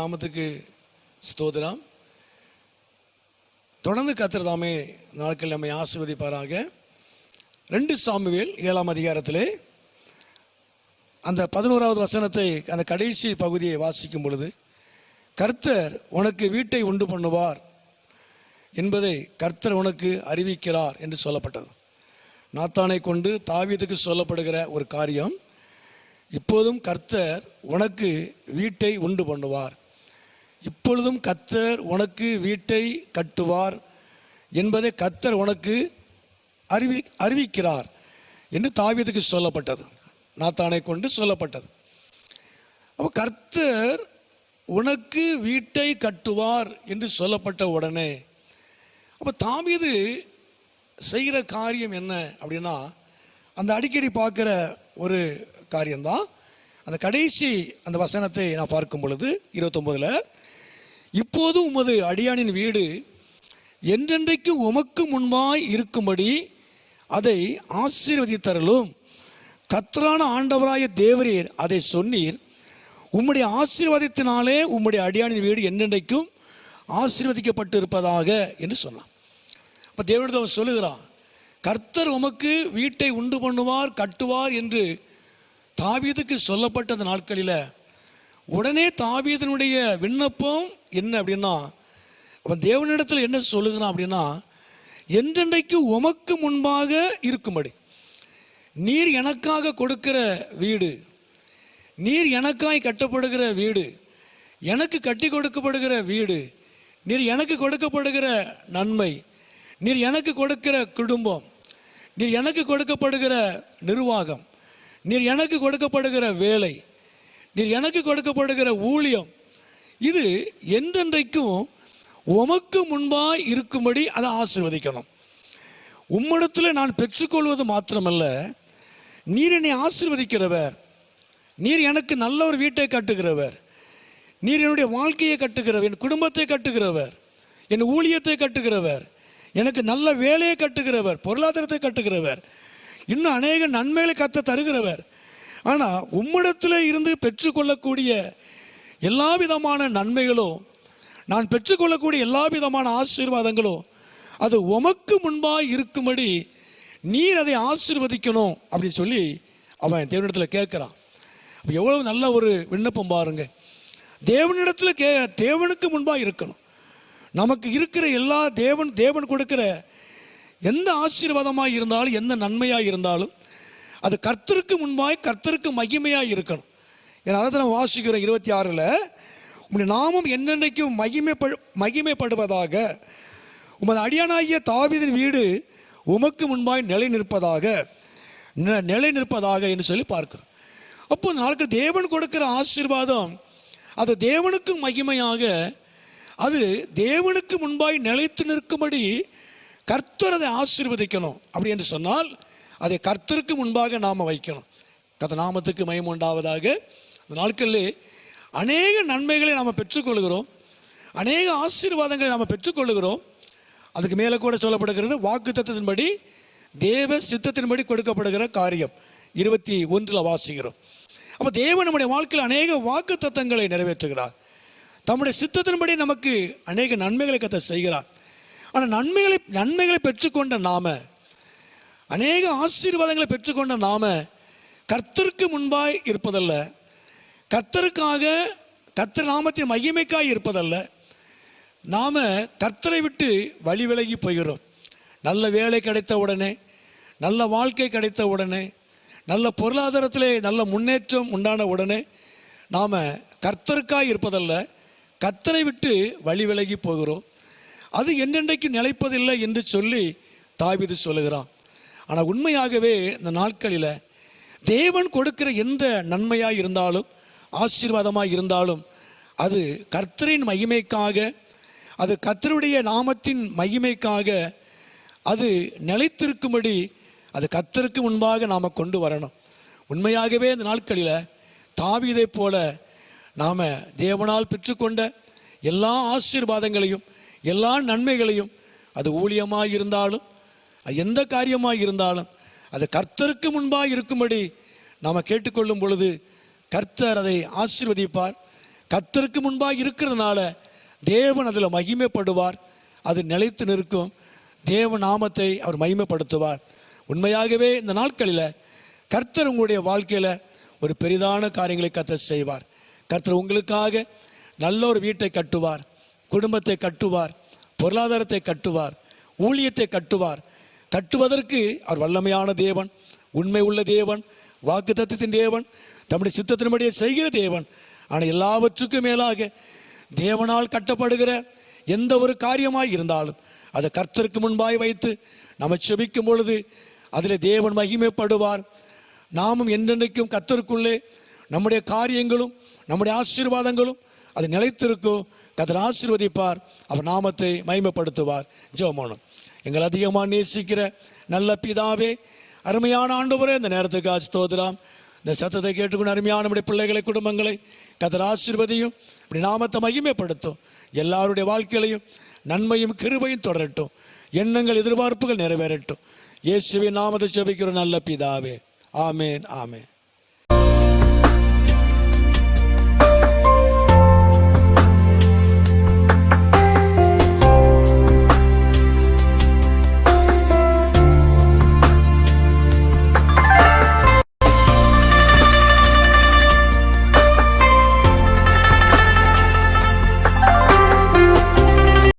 நாமத்துக்கு ஸ்தோத்திரம். தொடர்ந்து கத்திரதாமே நாட்கள் நம்மை ஆசிர்வதிப்பாராக. ரெண்டு சாமுவேல் ஏழாம் அதிகாரத்திலே அந்த பதினோராவது வசனத்தை அந்த கடைசி பகுதியை வாசிக்கும் பொழுது கர்த்தர் உனக்கு வீட்டை உண்டு பண்ணுவார் என்பதை கர்த்தர் உனக்கு அறிவிக்கிறார் என்று சொல்லப்பட்டது. நாத்தானை கொண்டு தாவீதுக்கு சொல்லப்படுகிற ஒரு காரியம் இப்போதும் கர்த்தர் உனக்கு வீட்டை உண்டு பண்ணுவார். இப்பொழுதும் கர்த்தர் உனக்கு வீட்டை கட்டுவார் என்பதை கர்த்தர் உனக்கு அறிவி அறிவிக்கிறார் என்று தாவீதுக்கு சொல்லப்பட்டது. நாத்தானை கொண்டு சொல்லப்பட்டது. அப்போ கர்த்தர் உனக்கு வீட்டை கட்டுவார் என்று சொல்லப்பட்ட உடனே அப்போ தாவீது செய்கிற காரியம் என்ன அப்படின்னா அந்த அடிக்கடி பார்க்குற ஒரு காரியம்தான். அந்த கடைசி அந்த வசனத்தை நான் பார்க்கும் பொழுது இருபத்தொம்போதில் இப்போதும் உமது அடியானின் வீடு என்றென்றைக்கு உமக்கு முன்பாய் இருக்கும்படி அதை ஆசீர்வதித்தரலும் கத்தரான ஆண்டவராய தேவரீர் அதை சொன்னீர். உம்முடைய ஆசீர்வாதத்தினாலே உம்முடைய அடியானின் வீடு என்றென்றைக்கும் ஆசீர்வதிக்கப்பட்டு இருப்பதாக என்று சொன்னான் அப்போ தேவனிடத்தில் அவன் சொல்லுகிறான் கர்த்தர் உமக்கு வீட்டை உண்டு பண்ணுவார் கட்டுவார் என்று தாவீதுக்கு சொல்லப்பட்ட அந்த நாட்களில். உடனே தாவீதனுடைய விண்ணப்பம் என்ன அப்படின்னா அவன் தேவனிடத்தில் என்ன சொல்லுகிறான் அப்படின்னா என்றென்றைக்கு உமக்கு முன்பாக இருக்கும்படி. நீர் எனக்காக கொடுக்கிற வீடு நீர் எனக்காய் கட்டப்படுகிற வீடு எனக்கு கட்டி கொடுக்கப்படுகிற வீடு நீர் எனக்கு கொடுக்கப்படுகிற நன்மை நீர் எனக்கு கொடுக்கிற குடும்பம் நீர் எனக்கு கொடுக்கப்படுகிற நிர்வாகம் நீர் எனக்கு கொடுக்கப்படுகிற வேலை நீர் எனக்கு கொடுக்கப்படுகிற ஊழியம். இது என்றென்றைக்கும் உமக்கு முன்பாய் இருக்கும்படி அதை ஆசிர்வதிக்கணும். உம்மிடத்தில் நான் பெற்றுக்கொள்வது மாத்திரமல்ல நீர் என்னை ஆசீர்வதிக்கிறவர். நீர் எனக்கு நல்ல ஒரு வீட்டை கட்டுகிறவர். நீர் என்னுடைய வாழ்க்கையை கட்டுகிறவர் என் குடும்பத்தை கட்டுகிறவர் என் ஊழியத்தை கட்டுகிறவர் எனக்கு நல்ல வேலையை கட்டுகிறவர் பொருளாதாரத்தை கட்டுகிறவர். இன்னும் அநேக நன்மைகளை கத்த தருகிறவர். ஆனால் உம்மிடத்தில் இருந்து பெற்றுக்கொள்ளக்கூடிய எல்லா விதமான நன்மைகளும் நான் பெற்றுக்கொள்ளக்கூடிய எல்லா விதமான ஆசீர்வாதங்களும் அது உமக்கு முன்பாக இருக்கும்படி நீர் அதை ஆசீர்வதிக்கணும் அப்படின்னு சொல்லி அவன் தேவனிடத்தில் கேட்குறான். அப்போ நல்ல ஒரு விண்ணப்பம் பாருங்க. தேவனிடத்தில் கே தேவனுக்கு முன்பாக இருக்கணும். நமக்கு இருக்கிற எல்லா தேவன் தேவன் கொடுக்கிற எந்த ஆசீர்வாதமாக இருந்தாலும் எந்த நன்மையாக இருந்தாலும் அது கர்த்தருக்கு முன்பாய் கர்த்தருக்கு மகிமையாக இருக்கணும். ஏன்னா அதை நான் வாசிக்கிறோம் இருபத்தி ஆறில் உம்முடைய நாமம் என்னென்னைக்கும் மகிமைப்படு மகிமைப்படுவதாக உமது அடியானாகிய தாவிதின் வீடு உமக்கு முன்பாய் நிலை நிற்பதாக நிலை நிற்பதாக என்று சொல்லி பார்க்கிறோம். அப்போ நாட்கள் தேவன் கொடுக்கிற ஆசீர்வாதம் அது தேவனுக்கு மகிமையாக அது தேவனுக்கு முன்பாய் நிலைத்து நிற்கும்படி கர்த்தர் அதை ஆசீர்வதிக்கணும். அப்படி என்று சொன்னால் அதை கர்த்தருக்கு முன்பாக நாம் வைக்கணும். கத்த நாமத்துக்கு மயம் உண்டாவதாக. இந்த நாட்களில் அநேக நன்மைகளை நாம் பெற்றுக்கொள்கிறோம். அநேக ஆசீர்வாதங்களை நாம் பெற்றுக்கொள்கிறோம். அதுக்கு மேலே கூட சொல்லப்படுகிறது வாக்கு தத்துவத்தின்படி தேவ சித்தத்தின்படி கொடுக்கப்படுகிற காரியம். இருபத்தி ஒன்றில் வாசிக்கிறோம். அப்போ தேவன் நம்முடைய வாழ்க்கையில் அநேக வாக்கு தத்தங்களை நிறைவேற்றுகிறார். தம்முடைய சித்தத்தின்படி நமக்கு அநேக நன்மைகளை கத்த செய்கிறார். ஆனால் நன்மைகளை நன்மைகளை பெற்றுக்கொண்ட நாம அநேக ஆசீர்வாதங்களை பெற்றுக்கொண்ட நாம கர்த்தருக்கு முன்பாய் இருப்பதல்ல. கர்த்தருக்காக கர்த்தர் நாமத்தின் மையமைக்காய் இருப்பதல்ல. நாம் கர்த்தரை விட்டு வழி விலகி போகிறோம். நல்ல வேலை கிடைத்த உடனே நல்ல வாழ்க்கை கிடைத்த உடனே நல்ல பொருளாதாரத்திலே நல்ல முன்னேற்றம் உண்டான உடனே நாம் கர்த்தருக்காய் இருப்பதல்ல கர்த்தரை விட்டு வழி விலகி போகிறோம். அது என்னென்னைக்கு நிலைப்பதில்லை என்று சொல்லி தாவிது சொல்லுகிறான். ஆனால் உண்மையாகவே இந்த நாட்களில் தேவன் கொடுக்கிற எந்த நன்மையாக இருந்தாலும் ஆசீர்வாதமாக இருந்தாலும் அது கர்த்தரின் மகிமைக்காக அது கர்த்தருடைய நாமத்தின் மகிமைக்காக அது நிலைத்திருக்கும்படி அது கர்த்தருக்கு முன்பாக நாம் கொண்டு வரணும். உண்மையாகவே இந்த நாட்களில் தாவிதை போல நாம் தேவனால் பெற்றுக்கொண்ட எல்லா ஆசீர்வாதங்களையும் எல்லா நன்மைகளையும் அது ஊழியமாக இருந்தாலும் எந்த காரியமாக இருந்தாலும் அது கர்த்தருக்கு முன்பாக இருக்கும்படி நாம் கேட்டுக்கொள்ளும் பொழுது கர்த்தர் அதை ஆசீர்வதிப்பார். கர்த்தருக்கு முன்பாக இருக்கிறதுனால தேவன் அதில் மகிமைப்படுவார். அது நிலைத்து நிற்கும். தேவ நாமத்தை அவர் மகிமைப்படுத்துவார். உண்மையாகவே இந்த நாட்களில் கர்த்தர் உங்களுடைய வாழ்க்கையில் ஒரு பெரிதான காரியங்களை கர்த்தர் செய்வார். கர்த்தர் உங்களுக்காக நல்ல ஒரு வீட்டை கட்டுவார். குடும்பத்தை கட்டுவார். பொருளாதாரத்தை கட்டுவார். ஊழியத்தை கட்டுவார். தட்டுவதற்கு அவர் வல்லமையான தேவன் உண்மை உள்ள தேவன் வாக்கு தத்துவத்தின் தேவன் தம்முடைய சித்தத்தின்படியே செய்கிற தேவன். ஆனால் எல்லாவற்றுக்கும் மேலாக தேவனால் கட்டப்படுகிற எந்த ஒரு காரியமாக இருந்தாலும் அதை கர்த்தருக்கு முன்பாய் வைத்து நம்ம செபிக்கும் பொழுது அதில் தேவன் மகிமைப்படுவார். நாமும் என்றென்றைக்கும் கர்த்தருக்குள்ளே நம்முடைய காரியங்களும் நம்முடைய ஆசீர்வாதங்களும் அது நிலைத்திருக்கும். கத்தர் ஆசீர்வதிப்பார் அவர் நாமத்தை மகிமைப்படுத்துவார். ஜெபமானம் எங்களை அதிகமாக நேசிக்கிற நல்ல பிதாவே அருமையான ஆண்டவரே இந்த நேரத்துக்கு ஸ்தோத்திரம் இந்த சத்தத்தை கேட்டுக்கொண்டு அருமையான நம்முடைய பிள்ளைகளை குடும்பங்களை கதர் ஆசிர்வதியும் இப்படி நாமத்தை மகிமைப்படுத்தும். எல்லாருடைய வாழ்க்கையிலையும் நன்மையும் கிருபையும் தொடரட்டும். எண்ணங்கள் எதிர்பார்ப்புகள் நிறைவேறட்டும். இயேசுவின் நாமத்தை ஜெபிக்கிற நல்ல பிதாவே. ஆமேன் ஆமேன்.